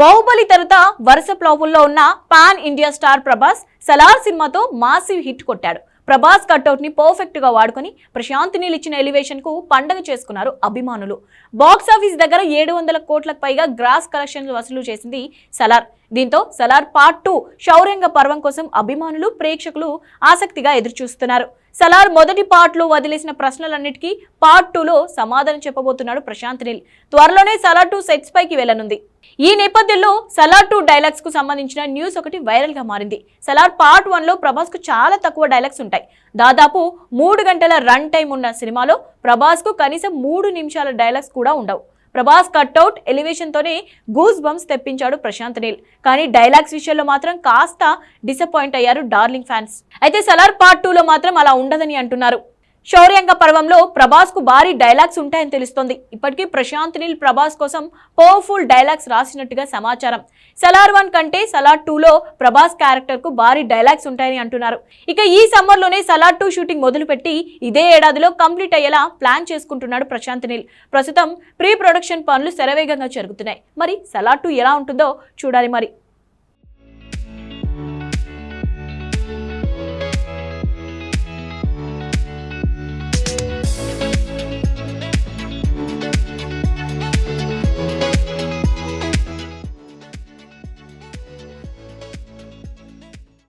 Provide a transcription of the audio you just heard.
బాహుబలి తరువాత వరుస ప్లావుల్లో ఉన్న pan India star Prabhas Salaar సినిమాతో మాసివ్ హిట్ కొట్టాడు. ప్రభాస్ కట్అవుట్ని పర్ఫెక్ట్గా వాడుకొని ప్రశాంత్ నీల్ ఇచ్చిన ఎలివేషన్కు పండగ చేసుకున్నారు అభిమానులు. బాక్స్ ఆఫీస్ దగ్గర ఏడు వందల కోట్లకు పైగా గ్రాస్ కలెక్షన్లు వసూలు చేసింది సలార్. దీంతో సలార్ పార్ట్ టూ శౌర్యంగ పర్వం కోసం అభిమానులు ప్రేక్షకులు ఆసక్తిగా ఎదురుచూస్తున్నారు. సలార్ మొదటి పార్ట్లో వదిలేసిన ప్రశ్నలన్నిటికీ పార్ట్ టూలో సమాధానం చెప్పబోతున్నాడు ప్రశాంత్ నీల్. త్వరలోనే సలార్ టూ సెట్స్ పైకి వెళ్ళనుంది ఈ నేపథ్యంలో సలార్ టూ డైలాగ్స్కు సంబంధించిన న్యూస్ ఒకటి వైరల్గా మారింది. సలార్ పార్ట్ వన్లో ప్రభాస్కు చాలా తక్కువ డైలాగ్స్ ఉంటాయి. దాదాపు మూడు గంటల రన్ టైం ఉన్న సినిమాలో ప్రభాస్కు కనీసం మూడు నిమిషాల డైలాగ్స్ కూడా ఉండవు. ప్రభాస్ కట్అవుట్ ఎలివేషన్తోనే గూస్ బంప్స్ తెప్పించాడు ప్రశాంత్ నీల్. కానీ డైలాగ్స్ విషయంలో మాత్రం కాస్త డిసప్పాయింట్ అయ్యారు డార్లింగ్ ఫ్యాన్స్. అయితే సలార్ పార్ట్ టూలో మాత్రం అలా ఉండదని అంటున్నారు. శౌర్యంగ పర్వంలో ప్రభాస్కు భారీ డైలాగ్స్ ఉంటాయని తెలుస్తోంది. ఇప్పటికీ ప్రశాంత్ నీల్ ప్రభాస్ కోసం పవర్ఫుల్ డైలాగ్స్ రాసినట్టుగా సమాచారం. సలార్ వన్ కంటే సలార్ టూలో ప్రభాస్ క్యారెక్టర్కు భారీ డైలాగ్స్ ఉంటాయని అంటున్నారు. ఇక ఈ సమ్మర్లోనే సలార్ టూ షూటింగ్ మొదలుపెట్టి ఇదే ఏడాదిలో కంప్లీట్ అయ్యేలా ప్లాన్ చేసుకుంటున్నాడు ప్రశాంత్ నీల్. ప్రస్తుతం ప్రీ ప్రొడక్షన్ పనులు శరవేగంగా జరుగుతున్నాయి. మరి సలార్ టూ ఎలా ఉంటుందో చూడాలి మరి.